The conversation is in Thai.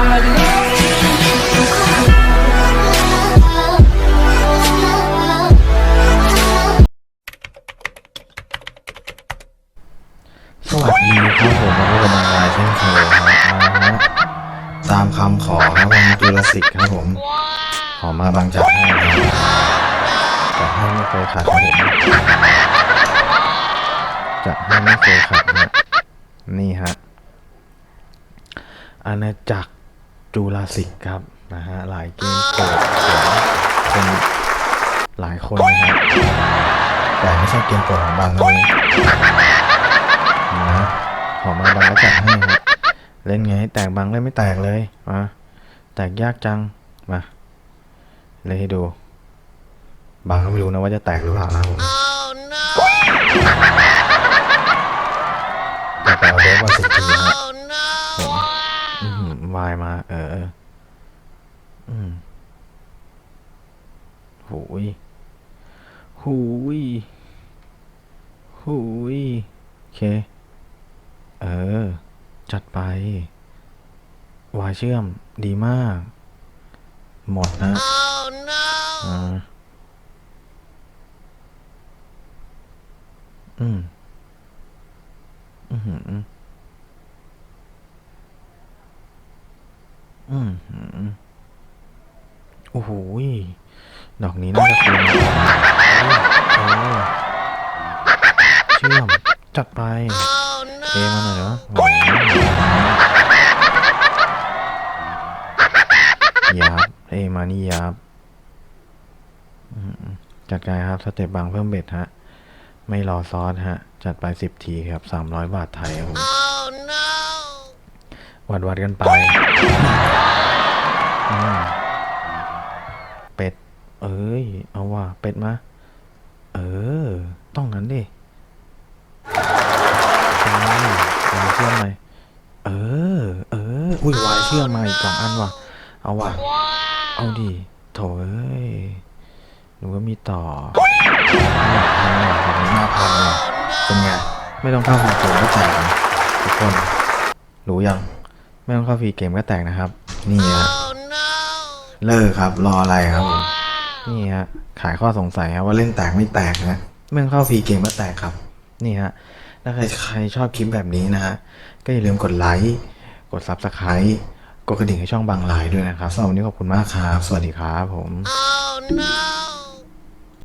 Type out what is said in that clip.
สวัสดีครับผมมาพบกับมังลายเช่นเคยครับมาฮะตามคำขอครับวังจุลศิษย์ครับผม ขอมาบางจากให้ครับจัดให้ไม่เคยขาดครับผมจัดให้ไม่เคยขาดนะนี่ฮะอาณาจักร จุลศิษย์ครับนะฮะหลายเกมเปิดของคนหลายคนนะครับแต่ไม่ใช่เกมโปรดของบางนะเลยนะขอมาบางก็จัดให้ครับเล่นไงให้แตกบางเล่นไม่แตกเลยมาแตกยากจังมาเลยให้ดูบางก็ไม่รู้นะว่าจะแตกหรือเปล่านะผมแต่แต่เอาเดฟว่าสิบทีนะผมอือหือ วายมาเออเออ อืมหูยหูยหูยโอเค เออ จัดไป วายเชื่อมดีมาก หมดนะอ่าอืม อืมอืม อืมอืมโอ้โหยดอกนี้น่าจะคืนเออเชื่อม จัดไปเอมาหน่อยเนาะโอ้โหยับเอมานี่ยับอืมจัดการครับ สเต็ปบางเพิ่มเบ็ดฮะ ไม่รอซอสฮะ จัดไปสิบทีครับสามร้อยบาทไทยครับผมวัดวัดกันไป อืมเป็ด เอ้ย เอาว่ะเป็ดมา เออ ต้องงั้นดิใช่วายเชื่อมไหมเออ เออ อุ้ยวายเชื่อมมาอีกสองอันว่ะ เอาว่ะ เอาดิโถเอ้ยหนูก็มีต่ออยากพันว่ะแบบนี้มาพันว่ะเป็นไง ไม่ต้องเข้าฟรีเกมก็แตกทุกคน รู้ยัง ไม่ต้องเข้าฟรีเกมก็แตกนะครับ นี่ฮะ เลิกครับ รออะไรครับผมนี่ฮะ ขายข้อสงสัยครับว่าเล่นแตกไม่แตกนะไม่ต้องเข้าฟรีเกมก็แตกครับ นี่ฮะ ถ้าใครใครชอบคลิปแบบนี้นะฮะ ก็อย่าลืมกดไลค์ กด Subscribe กดกระดิ่งให้ช่องบางไลน์ด้วยนะครับสำหรับวันนี้ขอบคุณมากครับ สวัสดีครับผม Oh no!